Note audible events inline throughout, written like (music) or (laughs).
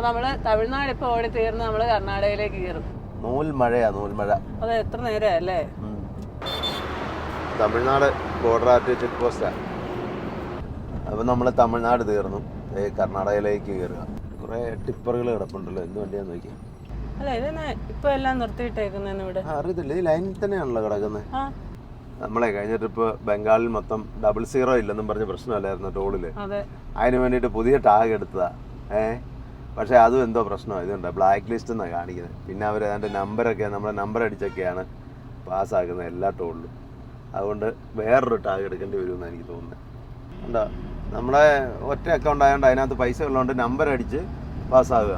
അപ്പൊ നമ്മൾ തമിഴ്നാട് ഇപ്പൊ ഓടി തീർന്ന് നമ്മൾ കർണാടകയിലേക്ക് കയറും. നൂൽ മഴയാ നൂൽ മഴ അത് എത്ര നേരം അല്ലേ? തമിഴ്നാട് ബോർഡർ ആറ്റ് ചെക്ക് പോസ്റ്റാ അപ്പൊ നമ്മൾ തമിഴ്നാട് തീർന്നു. കർണാടകയിലേക്ക് കയറുക. കുറേ ടിപ്പറുകൾ കിടപ്പുണ്ടല്ലോ എന്ത് വണ്ടിയാന്ന് നോക്കിയാ. അല്ല ഇതെന്നെ ഇപ്പൊ എല്ലാം ഇവിടെ? അറിയത്തില്ല ഈ ലൈനിൽ തന്നെയാണല്ലോ കിടക്കുന്നത് നമ്മളെ കഴിഞ്ഞ ട്രിപ്പ് ബംഗാളിൽ മൊത്തം ഡബിൾ സീറോ ഇല്ലെന്നും പറഞ്ഞ പ്രശ്നമല്ലായിരുന്നു ടോളിൽ? അതെ. അതിന് വേണ്ടിയിട്ട് പുതിയ ടാഗ് എടുത്തതാ. ഏ? പക്ഷേ അതും എന്തോ പ്രശ്നമാണ് ഇതുണ്ട്. ബ്ലാക്ക് ലിസ്റ്റ് എന്നാണ് കാണിക്കുന്നത് പിന്നെ അവർ അതിന്റെ നമ്പറൊക്കെ നമ്മുടെ നമ്പർ അടിച്ചൊക്കെയാണ് പാസ്സാക്കുന്നത് എല്ലാ ടോളിലും അതുകൊണ്ട് വേറൊരു ടാഗ് എടുക്കേണ്ടി വരുമെന്ന് എനിക്ക് തോന്നുന്നത് ഉണ്ടോ നമ്മുടെ ഒറ്റ അക്കൗണ്ട് ആയതുകൊണ്ട് അതിനകത്ത് പൈസ ഉള്ളതുകൊണ്ട് നമ്പർ അടിച്ച് പാസ്സാകുക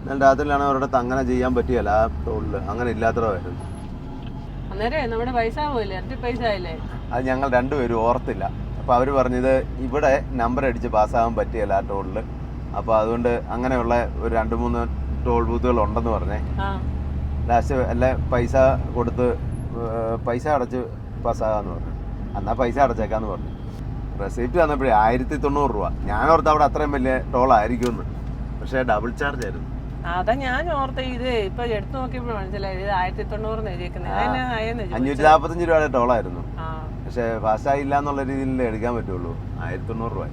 എന്നാൽ രാത്രിയിലാണ് അവരുടെ അങ്ങനെ ചെയ്യാൻ പറ്റിയല്ല ആ ടോളിൽ അങ്ങനെ ഇല്ലാത്തതായിരുന്നു അന്നേരം നമ്മുടെ പൈസ പോയില്ലേ? പൈസ ആയില്ലേ? അത് ഞങ്ങൾ രണ്ടുപേരും ഓർത്തില്ല. അപ്പോൾ അവർ പറഞ്ഞത് ഇവിടെ നമ്പർ അടിച്ച് പാസ്സാകാൻ പറ്റിയല്ല ആ ടോളിൽ അപ്പോൾ അതുകൊണ്ട് അങ്ങനെയുള്ള ഒരു രണ്ട് മൂന്ന് ടോൾ ബൂത്തുകൾ ഉണ്ടെന്ന് പറഞ്ഞേ. ലാസ്റ്റ് അല്ല പൈസ കൊടുത്ത് പൈസ അടച്ച് പാസ്സാകാന്ന് പറഞ്ഞു. എന്നാൽ പൈസ അടച്ചേക്കാന്ന് പറഞ്ഞു. റെസിപ്റ്റ് തന്നപ്പോഴേ ആയിരത്തി തൊണ്ണൂറ് രൂപ. ഞാൻ ഓർത്ത് അവിടെ അത്രയും വലിയ ടോൾ ആയിരിക്കുമെന്ന്. പക്ഷേ ഡബിൾ ചാർജ് ആയിരുന്നു. അതാ ഞാൻ ഓർത്ത ഇത് ഇപ്പൊ എടുത്തു നോക്കിയപ്പോൾ മനസ്സിലായി ഇത് ആയിരത്തി തൊണ്ണൂറിന് എഴുതിയേക്കുന്നത് അഞ്ഞൂറ്റി നാപ്പത്തഞ്ച് രൂപയുടെ ടോളായിരുന്നു പക്ഷെ പക്ഷേ പാസ്സായില്ല എന്നുള്ള രീതിയിൽ എടുക്കാൻ പറ്റുള്ളൂ. ആയിരത്തി തൊണ്ണൂറ് രൂപ.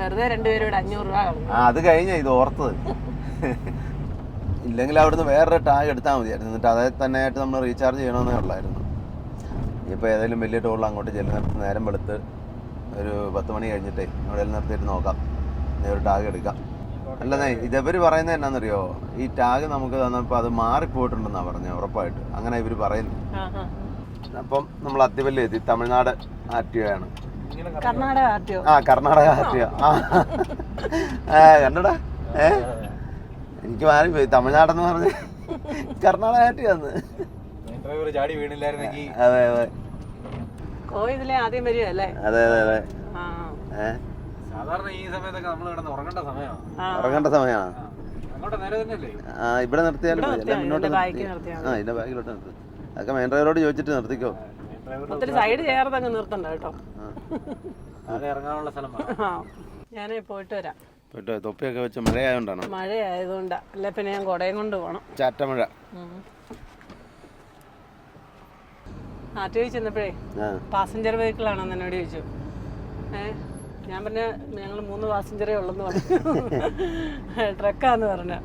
വെറുതെ രണ്ടുപേരോട് അഞ്ഞൂറ് രൂപ ആ അത് കഴിഞ്ഞ ഇത് ഓർത്തത്. ഇല്ലെങ്കിൽ അവിടുന്ന് വേറൊരു ടാഗ് എടുത്താൽ മതിയായിരുന്നു. എന്നിട്ട് അതേ തന്നെ ആയിട്ട് നമ്മൾ റീചാർജ് ചെയ്യണമെന്നേ ഉള്ളായിരുന്നു. ഇപ്പോൾ ഏതെങ്കിലും വലിയ ടോളിൽ അങ്ങോട്ട് ചെല്ലുന്ന നേരം വെളുത്ത് ഒരു പത്ത് മണി കഴിഞ്ഞിട്ടേ അവിടെ നിർത്തിയിട്ട് നോക്കാം. ഒരു ടാഗ് എടുക്കാം. അല്ലെന്നേ ഇതവർ പറയുന്നത് എന്നാണെന്നറിയോ ഈ ടാഗ് നമുക്ക് തന്നപ്പോൾ അത് മാറിപ്പോയിട്ടുണ്ടെന്നാണ് പറഞ്ഞത് ഉറപ്പായിട്ട്. അങ്ങനെ ഇവർ പറയുന്നു. അപ്പം നമ്മൾ അത്തിവല്ലി എത്തി. തമിഴ്നാട് ആറ്റിയാണ് കർണാടക ആർട്ടിയോ ആ കർണാടക ആർട്ടിയോ ആ. കണ്ടടാ. ഏ? എനിക്ക് മാറിപ്പോയി തമിഴ്നാടെന്ന് പറഞ്ഞ് കർണാടക ഡ്രൈവർ ചാടി വീണില്ലായിരുന്നെങ്കിൽ അതെ അതെ. ആദ്യം അതെ അതെ അതെ. ആ. സാധാരണ ഈ സമയത്തൊക്കെ നമ്മൾ കിടന്ന് ഉറങ്ങേണ്ട സമയമാണ് ആ. ഉറങ്ങേണ്ട സമയമാണ് അങ്ങോട്ട് നേരെ തന്നെയല്ലേ ആ ഇവിടെ നിർത്തിയാലും. മുന്നോട്ട് ആ ഇതിന്റെ ബാക്കിലോട്ട് നിർത്തി. അതൊക്കെ മെയിൻ ഡ്രൈവറോട് ചോദിച്ചിട്ട് നിർത്തിക്കോ. ഒത്തിരി സൈഡ് ചേർത്ത് അങ്ങ് നിർത്തണ്ട കേട്ടോ. ഇറങ്ങാനുള്ള സ്ഥലം. ആ. ഞാനേ പോയിട്ട് വരാം. പോയിട്ട് തൊപ്പിയൊക്കെ വെച്ച് മഴയായോണ്ടാണോ? മഴയായതുകൊണ്ടാ. അല്ല പിന്നെ ഞാൻ കുടയും കൊണ്ട് പോകണം ചാറ്റമഴ. ആറ്റുവഴി ചെന്നപ്പോഴേ ആ. പാസഞ്ചർ വെഹിക്കിളാണെന്ന് എന്നോട് ചോദിച്ചു. ഏഹ് ഞാൻ പറഞ്ഞ ഞങ്ങൾ മൂന്ന് പാസഞ്ചറേ ഉള്ളെന്ന് പറഞ്ഞു. ട്രക്കാന്ന് പറഞ്ഞു.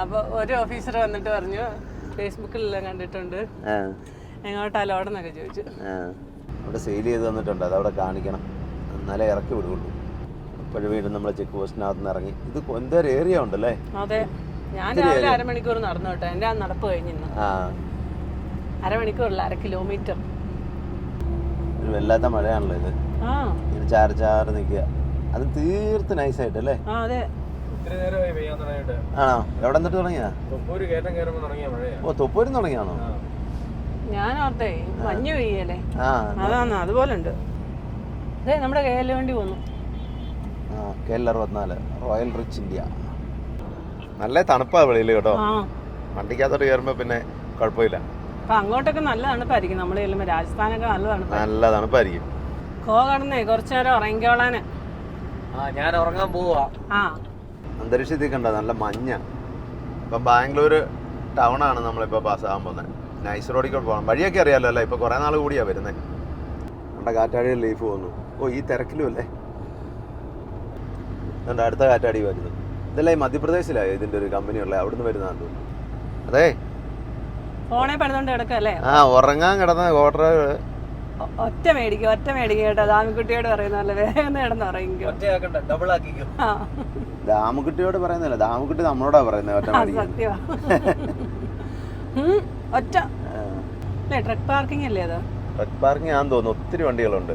അപ്പോൾ ഒരു ഓഫീസർ വന്നിട്ട് പറഞ്ഞു ഫേസ്ബുക്കിലെല്ലാം കണ്ടിട്ടുണ്ട്. ആ. എങ്ങോട്ടാ ലോഡെന്നൊക്കെ ചോദിച്ചു. അവിടെ സെയിൽ ചെയ്ത് തന്നിട്ടുണ്ട്. അത് അവിടെ കാണിക്കണം. എന്നാലേ ഇറക്കി വിടുകയുള്ളൂ. അപ്പോഴും വീണ്ടും നമ്മൾ ചെക്ക് പോസ്റ്റിനകത്ത് നിന്ന് ഇറങ്ങി. ഇത് എന്തൊരു ഏരിയ ഉണ്ടല്ലേ? അതെ. ഞാൻ രാവിലെ അരമണിക്കൂർ നടന്നു കേട്ടോ. എന്റെ ആ നടപ്പ് കഴിഞ്ഞിരുന്നു അരമണിക്കൂറല്ല അര കിലോമീറ്റർ ഒരു വല്ലാത്ത മഴയാണല്ലോ ഇത്. ആ. ഇങ്ങനെ ചാറ് ചാറ് നിൽക്കുക. അത് തീർത്ത് നൈസായിട്ട് അല്ലേ? ആ അതെ. ആണോ? എവിടെ നിന്നിട്ട് തുടങ്ങിയാ തൊപ്പൂര് ഓ തൊപ്പൂരിന്ന് തുടങ്ങിയാണോ. ഞാൻ ഓർത്തേ മഞ്ഞ് പെയ്യല്ലേ? ആ അതാന്ന് അതുപോലെ ഉണ്ട് അതെ നമ്മുടെ കയ്യിൽ വേണ്ടി വന്നു. ആ കെ എൽ അറുപത്തിനാല് റോയൽ റിച്ച് ഇന്ത്യ. നല്ല തണുപ്പാ വെളിയിൽ കേട്ടോ. ആ. വണ്ടിക്കകത്തോട്ട് കയറുമ്പോ പിന്നെ കുഴപ്പമില്ല. അപ്പൊ അങ്ങോട്ടൊക്കെ നല്ല തണുപ്പായിരിക്കും. നമ്മൾ ചെല്ലുമ്പോ രാജസ്ഥാനൊക്കെ നല്ല തണുപ്പ് നല്ല തണുപ്പായിരിക്കും. കോ കടന്നേ കുറച്ചു നേരം ഉറങ്ങിക്കോളാന്. ആ ഞാൻ ഉറങ്ങാൻ പോവാ. ആ. അന്തരീക്ഷത്തിൽ കണ്ട നല്ല മഞ്ഞ. ഇപ്പൊ ബാംഗ്ലൂര് ടൗൺ ആണ് പാസ് പാസ്സാകാൻ പോകുന്നത്. നൈസ് റോഡിൽ പോകണം വഴിയൊക്കെ അറിയാലോ അല്ലേ? ഇപ്പോൾ കുറേ നാൾ കൂടിയാണ് വരുന്നത് നമ്മുടെ കാറ്റാടി ലീഫ് പോകുന്നു ഓ ഈ തിരക്കിലും അല്ലേ? അതുകൊണ്ട് അടുത്ത കാറ്റാടി വരുന്നു. ഇതല്ലേ ഈ മധ്യപ്രദേശിലായോ ഇതിന്റെ ഒരു കമ്പനി ഉള്ളത്? അവിടുന്ന് വരുന്നതാണ് അതെ. ഫോണെ കിടക്കല്ലേ ആ ഉറങ്ങാൻ കിടന്ന ക്വാർട്ടർ ഒറ്റ മേടിക്കും ഒറ്റ മേടിക്കും കേട്ടോ. ദാമിക്കുട്ടിയോട് പറയുന്നല്ലേ വേഗം കിടന്ന് ഉറങ്ങിക്കും. ഒറ്റയാക്കണ്ട ഡബിൾ ആക്കിക്കോ. ആ. ദാമുക്കുട്ടിയോട് പറയുന്നല്ലേ ദാമുക്കുട്ടി നമ്മളോടാ പറയുന്നത് ഒറ്റ മേടിക്കും. (laughs) ഒറ്റ. അല്ലേ ട്രക്ക് പാർക്കിംഗ് അല്ലേ അത്? ട്രക്ക് പാർക്കിംഗ് ആണെന്ന് തോന്നുന്നു. ഒത്തിരി വണ്ടികളുണ്ട്.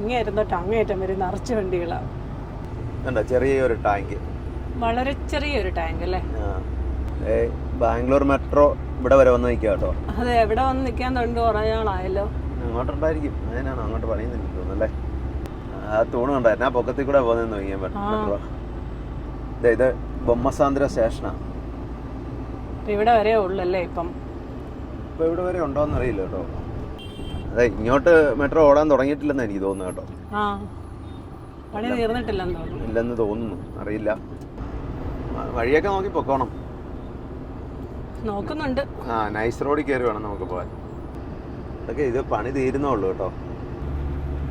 ഇങ്ങേറ്റം തൊട്ട് അങ്ങേറ്റം വരെ നിറച്ച് വണ്ടികളാ. ഉണ്ടോ ചെറിയൊരു ടാങ്ക്. വളരെ ചെറിയൊരു ടാങ്ക് അല്ലേ. ബാംഗ്ലൂർ മെട്രോ ഇവിടെ വരെ വന്ന് നിൽക്കുക കേട്ടോ. അതെ എവിടെ വന്ന് നിൽക്കാൻ തൊണ്ട് കുറേ നാളായല്ലോ. അങ്ങോട്ടുണ്ടായിരിക്കും. അതിനാണ് അങ്ങോട്ട് പണിയുന്നില്ല തോന്നുന്നല്ലേ? ആ തൂണ് കണ്ടോ ആ പൊക്കത്തിൽ കൂടെ പോകുന്നതെന്ന് നോക്കിയാൽ ദേ, ഇത് ബൊമ്മസാന്ദ്ര സ്റ്റേഷനാണ് ഇപ്പൊ ഇവിടെ വരെ ഉള്ളല്ലേ ഇപ്പം? ഇപ്പോൾ ഇവിടെ വരെ ഉണ്ടോയെന്ന് അറിയില്ല കേട്ടോ. അതെ ഇങ്ങോട്ട് മെട്രോ ഓടാൻ തുടങ്ങിയിട്ടില്ലെന്ന് എനിക്ക് തോന്നുന്നു കേട്ടോ. ആ പണി തീർന്നിട്ടില്ലെന്ന് തോന്നുന്നു. ഇല്ലെന്ന് തോന്നുന്നു അറിയില്ല. വഴിയൊക്കെ നോക്കി പൊക്കോണം. നോക്കുന്നുണ്ട്. ആ നൈസ് റോഡിൽ കയറി വേണം നമുക്ക് പോകാൻ. ഇതൊക്കെ ഇത് പണി തീരുന്നുള്ളൂ കേട്ടോ.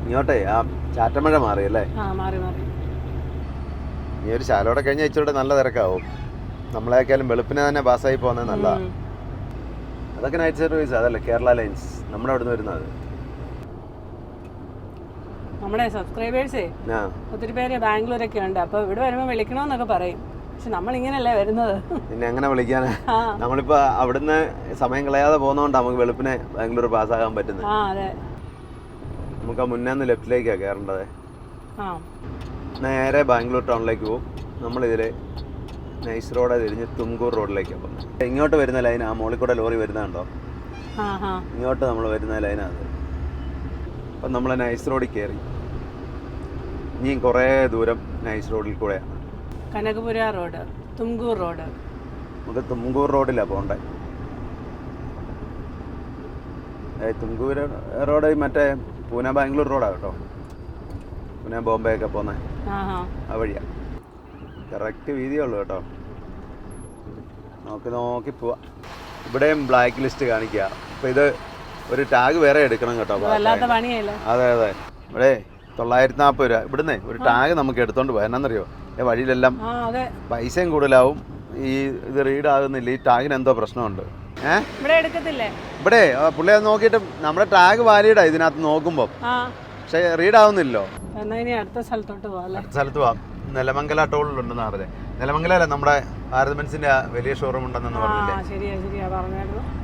ഇങ്ങോട്ടേ ആ ചാറ്റമഴ മാറിയല്ലേ ആ മാറി മാറി. ഈ ഒരു ശാലോടെ കഴിഞ്ഞ ഇച്ചിരി നല്ല തിരക്കാവും. നമ്മളെക്കാളും വെളുപ്പിനെ തന്നെ പാസ്സായി പോകുന്നത് നല്ലതാ ഉം. അതൊക്കെ നൈറ്റ് സർവീസ് അതല്ലേ കേരള ലൈൻസ് നമ്മുടെ അവിടെ നിന്ന് വരുന്നത് നമ്മുടെ സബ്സ്ക്രൈബേഴ്സേ ഒത്തിരി പേര് ബാംഗ്ലൂരൊക്കെ ഉണ്ട്. അപ്പൊ ഇവിടെ വരുമ്പോൾ വിളിക്കണമെന്നൊക്കെ പറയും. പക്ഷെ നമ്മൾ ഇങ്ങനെയല്ലേ വരുന്നത്? പിന്നെ എങ്ങനെ വിളിക്കാനാ? ആ. നമ്മളിപ്പോ അവിടുന്ന് സമയം കളയാതെ പോകുന്നോണ്ടാ നമുക്ക് വെളുപ്പിനെ ബാംഗ്ലൂർ പാസ്സാകാൻ പറ്റുന്നത്. നമുക്ക് ആ മുന്നേ നിന്ന് ലെഫ്റ്റിലേക്കാണ് കയറേണ്ടത് ആ. നേരെ ബാംഗ്ലൂർ ടൗണിലേക്ക് പോകും നമ്മളിതിൽ നൈസ് റോഡ് തിരിഞ്ഞ് തുങ്കൂർ റോഡിലേക്കാണ് പോകുന്നത് ഇങ്ങോട്ട് വരുന്ന ലൈൻ ആ മോളിൽ കൂടെ ലോറി വരുന്നുണ്ടോ ഇങ്ങോട്ട് നമ്മൾ വരുന്ന ലൈനാണ് അപ്പം നമ്മൾ നൈസ് റോഡിൽ കയറി ഇനിയും കുറേ ദൂരം നൈസ് റോഡിൽ കൂടെ. Kanakapura road Tumkur road. നമുക്ക് തുംകൂർ റോഡിലാണ് പോകണ്ടേ. തുംകൂർ റോഡ് മറ്റേ പൂനെ ബാംഗ്ലൂർ റോഡാ കേട്ടോ. പൂനെ ബോംബെ ഒക്കെ പോകുന്നത് ആ ആ. ആ വഴിയാ. കറക്റ്റ് വീതിയേ ഉള്ളൂ കേട്ടോ. നോക്കി നോക്കി പോവാ. ഇവിടെയും ബ്ലാക്ക് ലിസ്റ്റ് കാണിക്കുക അപ്പം ഇത് ഒരു ടാഗ് വേറെ എടുക്കണം കേട്ടോ അതെ അതെ. ഇവിടെ തൊള്ളായിരത്തി നാൽപ്പത് രൂപ. ഇവിടുന്ന് ഒരു ടാഗ് നമുക്ക് എടുത്തോണ്ട് പോകാം എന്നാന്നറിയോ? വഴിയിലെല്ലാം പൈസയും കൂടുതലാവും. ഈ ഇത് റീഡ് ആകുന്നില്ല. ഈ ടാഗിന് എന്തോ പ്രശ്നമുണ്ട്. ഇവിടെ പുള്ളി അത് നോക്കിയിട്ട് നമ്മുടെ ടാഗ് വാലിഡാ ഇതിനകത്ത് നോക്കുമ്പോ. പക്ഷെ റീഡ് ആവുന്നില്ലോ അടുത്ത സ്ഥലത്തോട്ട് പോവാം. നിലമംഗല ടോളിലുണ്ടെന്ന് പറഞ്ഞത് നിലമംഗല അല്ല നമ്മുടെ ഭാരത് ബെൻസിന്റെ വലിയ ഷോറൂം ഉണ്ടെന്ന് പറഞ്ഞില്ലേ?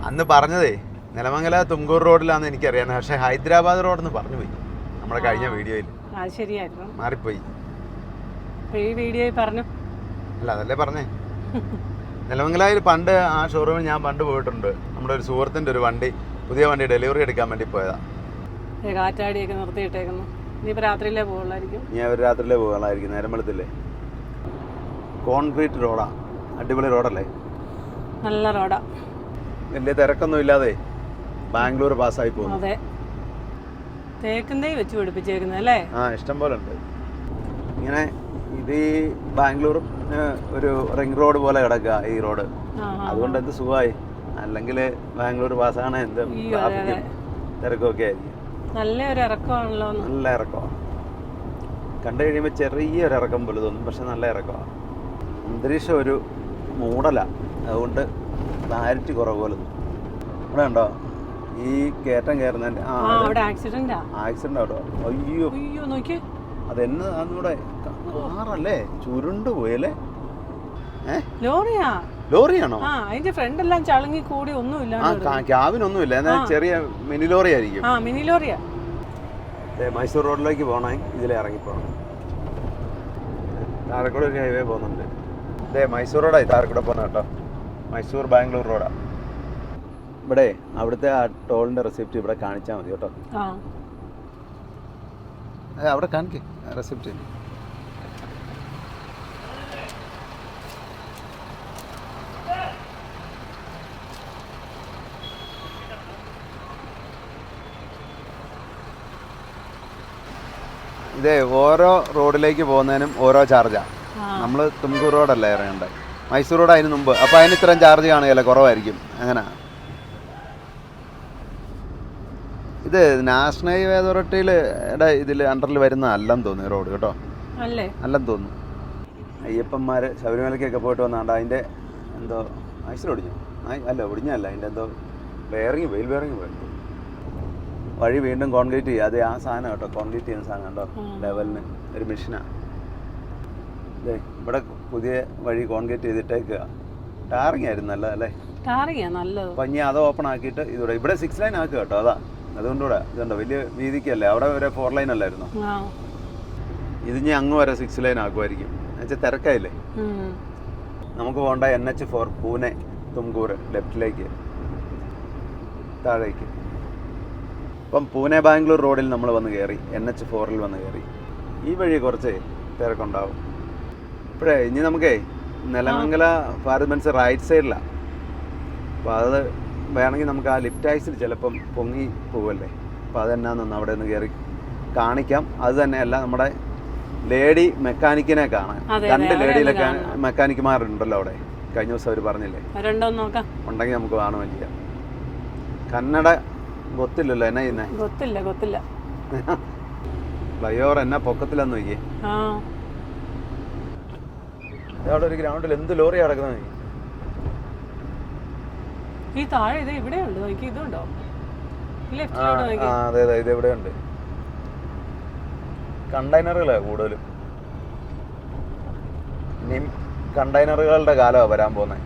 അന്ന് പറഞ്ഞതേ നിലമംഗല തുംകൂർ റോഡിലാന്ന് എനിക്കറിയാം. പക്ഷെ ഹൈദരാബാദ് റോഡെന്ന് പറഞ്ഞു പോയി നമ്മുടെ കഴിഞ്ഞ വീഡിയോയിൽ. ശരിയായിരുന്നു. മാറിപ്പോയി. ഈ വീഡിയോയിൽ പറഞ്ഞു. അല്ല അതല്ലേ പറഞ്ഞേ? നിലമംഗലയിൽ പണ്ട് ആ ഷോറൂമിൽ ഞാൻ പണ്ട് പോയിട്ടുണ്ട്. നമ്മുടെ ഒരു സുഹൃത്തിന്റെ ഒരു വണ്ടി പുതിയ വണ്ടി ഡെലിവറി എടുക്കാൻ വേണ്ടി പോയതാ. ദേ കാറ്റാടിയൊക്കെ നിർത്തിയിട്ടേക്കുന്നു. ഇനിയിപ്പോൾ രാത്രിയിലേ പോകുള്ളായിരിക്കും ഇനി അവർ രാത്രിയിലേ പോകാനായിരിക്കും നേരം വെളുത്തില്ലേ? കോൺക്രീറ്റ് റോഡാ അടിപൊളി റോഡല്ലേ നല്ല റോഡാ വലിയ തിരക്കൊന്നും ഇല്ലാതെ ബാംഗ്ലൂർ പാസ്സായി പോകുന്നു. അതെ. തേക്കുന്നേ വെച്ച് പിടിപ്പിച്ചേക്കുന്നത് അല്ലേ? ആ ഇഷ്ടം പോലെ ഉണ്ട്. ഇങ്ങനെ ഇത് ഈ ബാംഗ്ലൂർ ഒരു റിംഗ് റോഡ് പോലെ കിടക്കുക ഈ റോഡ് അതുകൊണ്ട് എന്ത് സുഖമായി? അല്ലെങ്കിൽ ബാംഗ്ലൂർ പാസ്സാണ് എന്ത് ട്രാഫിക്കും തിരക്കൊക്കെ ആയിരിക്കും. നല്ല ഒരു ഇറക്കമാണല്ലോ നല്ല ഇറക്കമാണ്. കണ്ടു കഴിയുമ്പോൾ ചെറിയൊരു ഇറക്കം പോലെ തോന്നും പക്ഷെ നല്ല ഇറക്കമാണ്. അന്തരീക്ഷം ഒരു മൂടല. അതുകൊണ്ട് ക്ലാരിറ്റി കുറവ് പോലെ തോന്നും. ഇവിടെ ഉണ്ടോ? ഈ കയറ്റം കയറുന്നതിന്റെ ആ ആക്സിഡന്റ്? ആട്ടോ അയ്യോ. അയ്യോ നോക്കിയേ അതെന്നെ അന്നിവിടെ കാറല്ലേ? ചുരുണ്ട് പോയല്ലേ ലോറിയാ? ലോറിയാണോ? ആ അതിന്റെ ഫ്രണ്ട് എല്ലാം ചളുങ്ങി കൂടി ഒന്നുമില്ല. ആ. എന്നാൽ ചെറിയ മിനി ലോറി ആയിരിക്കും. ആ മിനി ലോറിയാ ദേ, മൈസൂർ റോഡിലേക്ക് പോകണേ ഇതിലെ ഇറങ്ങിപ്പോകണം താരക്കൂടെ ഒരു ഹൈവേ പോകുന്നുണ്ട്. ഇതേ മൈസൂർ റോഡായി താരക്കൂടെ പോകുന്ന കേട്ടോ. മൈസൂർ ബാംഗ്ലൂർ റോഡാ. ഇവിടെ അവിടുത്തെ ആ ടോളിന്റെ റെസിപ്റ്റ് ഇവിടെ കാണിച്ചാൽ മതി കേട്ടോ. ആ. അവിടെ കാണിക്കേ. റെസിപ്റ്റ് ഇതേ ഓരോ റോഡിലേക്ക് പോകുന്നതിനും ഓരോ ചാർജാണ് നമ്മൾ തുംകൂർ റോഡല്ലേ ഇറങ്ങേണ്ടത് മൈസൂർ റോഡ് അതിന് മുമ്പ്. അപ്പോൾ അതിന് ഇത്രയും ചാർജ് കാണുകയല്ല? കുറവായിരിക്കും. അങ്ങനെ ഇത് നാഷണൽ ഹൈവേ അതോറിറ്റിയുടെ ഇതിൽ അണ്ടറിൽ വരുന്ന അല്ലെന്ന് തോന്നുന്നു റോഡ് കേട്ടോ. അല്ലേ? അല്ലെന്ന് തോന്നുന്നു. അയ്യപ്പന്മാർ ശബരിമലയ്ക്കൊക്കെ പോയിട്ട് വന്നാണ്ട് അതിന്റെ എന്തോ ഐസിൽ ഒടിഞ്ഞു? അല്ല ഒടിഞ്ഞല്ല അതിന്റെ എന്തോ ബെയറിങ് വെയിൽ ബെയറിങ് പോയി. വഴി വീണ്ടും കോൺക്രീറ്റ് ചെയ്യുക അത് ആ സാധനം കേട്ടോ കോൺക്രീറ്റ് ചെയ്യുന്ന സാധനം കേട്ടോ. ലെവലിന് ഒരു മെഷീനാണ് അതെ ഇവിടെ പുതിയ വഴി കോൺക്രീറ്റ് ചെയ്തിട്ടേക്കുക ടാറിങ് ആയിരുന്നു നല്ലത് അല്ലേ? ടാറിങ്ങാ നല്ലത്. അപ്പം ഇനി അത് ഓപ്പൺ ആക്കിയിട്ട് ഇതൂടെ. ഇവിടെ സിക്സ് ലൈൻ ആക്കുക കേട്ടോ അതാ. അതുകൊണ്ടുകൂടെ ഇതുണ്ടോ വലിയ വീതിക്കല്ലേ? അവിടെ വരെ ഫോർ ലൈൻ അല്ലായിരുന്നു? ഇത് ഇനി അങ്ങ് വരെ സിക്സ് ലൈൻ ആക്കുമായിരിക്കും. എന്നുവെച്ചാൽ തിരക്കായില്ലേ? നമുക്ക് പോകേണ്ട N H four Pune Tumkur ലെഫ്റ്റിലേക്ക് താഴേക്ക്. ഇപ്പം പൂനെ ബാംഗ്ലൂർ റോഡിൽ നമ്മൾ വന്ന് കയറി എൻ എച്ച് ഫോറിൽ വന്ന് കയറി. ഈ വഴി കുറച്ച് തിരക്കുണ്ടാവും ഇപ്പോഴേ ഇനി നമുക്കേ നിലമംഗല ഭാരത് ബെൻസ് റൈറ്റ് സൈഡിലാണ് അപ്പോൾ അത് വേണമെങ്കിൽ നമുക്ക് ആ ലിഫ്റ്റ് ഐസിൽ ചിലപ്പം പൊങ്ങി പോവല്ലേ? അപ്പോൾ അതെന്നാന്ന് അവിടെ നിന്ന് കയറി കാണിക്കാം. അത് തന്നെയല്ല നമ്മുടെ ലേഡി മെക്കാനിക്കിനെ കാണാം രണ്ട് ലേഡി ഒന്ന് മെക്കാനിക്കുമാരുണ്ടല്ലോ അവിടെ. കഴിഞ്ഞ ദിവസം അവർ പറഞ്ഞില്ലേ? ഉണ്ടെങ്കിൽ നമുക്ക് ചെയ്യാം. കന്നഡ ഗൊത്തില്ലല്ലോ എന്നാ ചെയ്യുന്നേ ഗൊത്തില്ല ഗൊത്തില്ല ഫ്ലൈഓവർ എന്നാ പൊക്കത്തിലാന്ന് നോക്കിയേ അവിടെ ഒരു ഗ്രൗണ്ടിൽ എന്ത് ലോറി കിടക്കുന്നത് ഈ താഴെ ഇത് ഇവിടെ ഉണ്ട് നോക്കി ഇതുണ്ടോ? അതെ അതെ ഇത് ഇവിടെ ഉണ്ട്. കണ്ടെയ്നറുകളാണ് കൂടുതലും. കണ്ടെയ്നറുകളുടെ കാലമാണ് വരാൻ പോകുന്നത്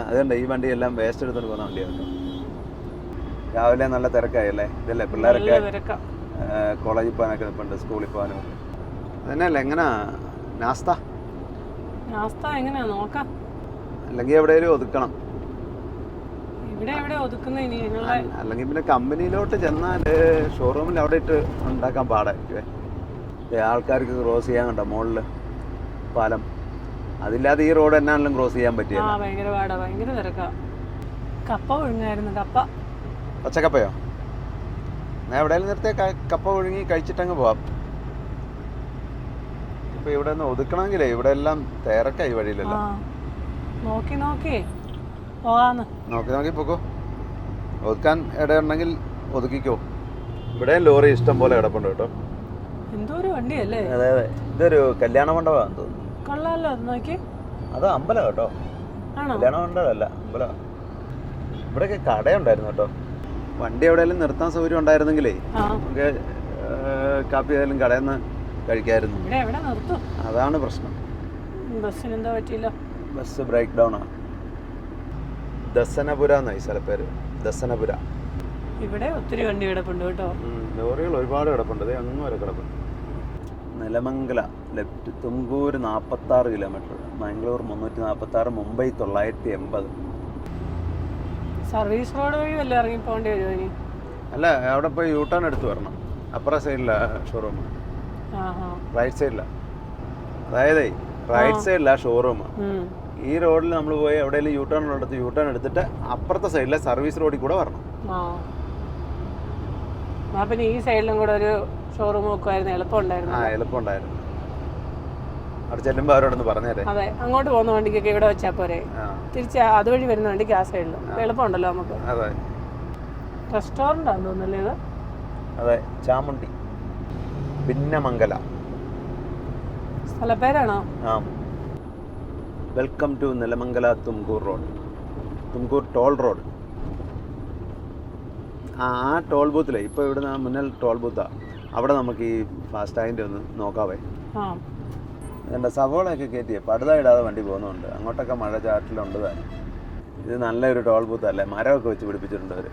അതുകൊണ്ട് ഈ വണ്ടി എല്ലാം വേസ്റ്റ് എടുത്തോണ്ട് പോകുന്ന വണ്ടിയാണ് രാവിലെ നല്ല തിരക്കായല്ലേ? ഇതല്ലേ പിള്ളേരൊക്കെ കോളേജിൽ പോകാനൊക്കെ നിൽപ്പുണ്ട് സ്കൂളിൽ പോകാനും. അതന്നെയല്ല എങ്ങനാ? നാസ്ത? നാസ്ത എങ്ങനെയാ? നോക്കാം. അല്ലെങ്കിൽ എവിടെയെങ്കിലും ഒതുക്കണം? ഇവിടെ എവിടെ ഒതുക്കുന്ന ഇനി നിങ്ങളെ അല്ലെങ്കിൽ പിന്നെ കമ്പനിയിലോട്ട് ചെന്നാൽ ഷോറൂമിൽ അവിടെ ഇട്ട് ഉണ്ടാക്കാൻ പാടായിരിക്കുമേ ആൾക്കാർക്ക് ക്രോസ് ചെയ്യാൻ കണ്ട? മുകളിൽ പാലം. അതില്ലാതെ ഈ റോഡ് എന്നാണെങ്കിലും ക്രോസ് ചെയ്യാൻ പറ്റിയ പറ്റിയല്ല ഭയങ്കര പാടാ ഭയങ്കര തിരക്കാ. കപ്പ ഒഴുങ്ങായിരുന്നു കപ്പ. പച്ചക്കപ്പയോ ഞാൻ എവിടെയെങ്കിലും നിർത്തിയ കപ്പ ഒഴുങ്ങി കഴിച്ചിട്ടങ്ങ് പോവാം. ഇപ്പൊ ഇവിടെ ഒന്ന് ഒതുക്കണമെങ്കിലേ ഇവിടെ എല്ലാം തിരക്കായി വഴിയിലല്ലോ. നോക്കി നോക്കി പോകാന്ന്. നോക്കി നോക്കി പോക്കോ. ഒതുക്കാൻ ഇടയുണ്ടെങ്കിൽ ഒതുക്കിക്കോ. ഇവിടെ ലോറി ഇഷ്ടം പോലെ കിടപ്പുണ്ട് കേട്ടോ. എന്തോ ഒരു വണ്ടിയല്ലേ? അതെ അതെ. ഇതൊരു കല്യാണ മണ്ഡപമാണെന്ന് തോന്നുന്നു. കൊള്ളാലോ അത് നോക്കി. അത് അമ്പലം കേട്ടോ. കല്യാണ മണ്ഡപമല്ല അമ്പലം ഇവിടെയൊക്കെ കടയുണ്ടായിരുന്നു കേട്ടോ. വണ്ടി എവിടെയെങ്കിലും നിർത്താൻ സൗകര്യം ഉണ്ടായിരുന്നെങ്കിലേ നമുക്ക് കാപ്പി ഏതായാലും കടയിൽ നിന്ന് കഴിക്കായിരുന്നു. അതാണ് പ്രശ്നം. പറ്റിയില്ല? ബസ് ബ്രേക്ക് ഡൗൺ ആണ്. ദസനപുര എന്നായി സ്ഥലപ്പേര് ദസനപുര. ഇവിടെ ഒത്തിരി വണ്ടി കിടപ്പുണ്ട് കേട്ടോ. ലോറികൾ ഒരുപാട് കിടപ്പുണ്ട്. അങ്ങനെ അങ്ങ് വരെ കിടപ്പുണ്ട്. നിലമംഗല ലെഫ്റ്റ് തുംകൂർ നാൽപ്പത്താറ് കിലോമീറ്റർ. മംഗളൂർ മുന്നൂറ്റി നാൽപ്പത്താറ് മുംബൈ തൊള്ളായിരത്തി എൺപത്. സർവീസ് റോഡ് വഴി വല്ല ഇറങ്ങി പോകേണ്ടി വരുമോ ഇനി? അല്ല അവിടെ പോയി യൂ ടേൺ എടുത്ത് വരണം. അപ്പുറ സൈഡിലാ ഷോറൂം റൈറ്റ് സൈഡിലാ അതായത് റൈറ്റ് സൈഡിലാ ഷോറൂം ഈ റോഡിൽ നമ്മൾ പോയി എവിടെയെങ്കിലും യൂ ടേൺ എടുത്ത് യൂ ടേൺ എടുത്തിട്ട് അപ്പുറത്തെ സൈഡിലെ സർവീസ് റോഡിൽ കൂടെ വരണം. പിന്നെ ഈ സൈഡിലും കൂടെ ഒരു ഷോറൂം നോക്കുമായിരുന്നു എളുപ്പം ആ ഉണ്ടായിരുന്നു എളുപ്പമുണ്ടായിരുന്നു. അവിടെ ചെല്ലുമ്പോൾ അവരോടൊന്ന് പറഞ്ഞേരെ. അതെ അങ്ങോട്ട് പോകുന്ന വണ്ടിക്കൊക്കെ ഇവിടെ വെച്ചാൽ പോരെ. തിരിച്ച് അതുവഴി വരുന്ന വണ്ടി ആ സൈഡിൽ എളുപ്പമുണ്ടല്ലോ നമുക്ക്. അതെ. റെസ്റ്റോറന്റ് ആണെന്ന് തോന്നുന്നല്ലേ ഇത്? അതെ ചാമുണ്ടി. ഭിന്നമംഗല. സ്ഥലപ്പേരാണോ? ആ. Welcome to Nelamangala Tumkur road. Tumkur toll road. ആ ആ ടോൾ ബൂത്തിലെ ഇപ്പോൾ ഇവിടെ മുന്നിൽ ടോൾ ബൂത്താണ് അവിടെ നമുക്ക് ഈ ഫാസ്റ്റാഗിന്റെ ഒന്ന് നോക്കാവേ. ആ. എന്റെ സവോളയൊക്കെ കയറ്റിയേ പടുതായിടാതെ വണ്ടി പോകുന്നുണ്ട്. അങ്ങോട്ടൊക്കെ മഴ ചാട്ടിലുണ്ട് താനും ഇത് നല്ലൊരു ടോൾ ബൂത്ത് അല്ലേ? മരമൊക്കെ വെച്ച് പിടിപ്പിച്ചിട്ടുണ്ട് അവർ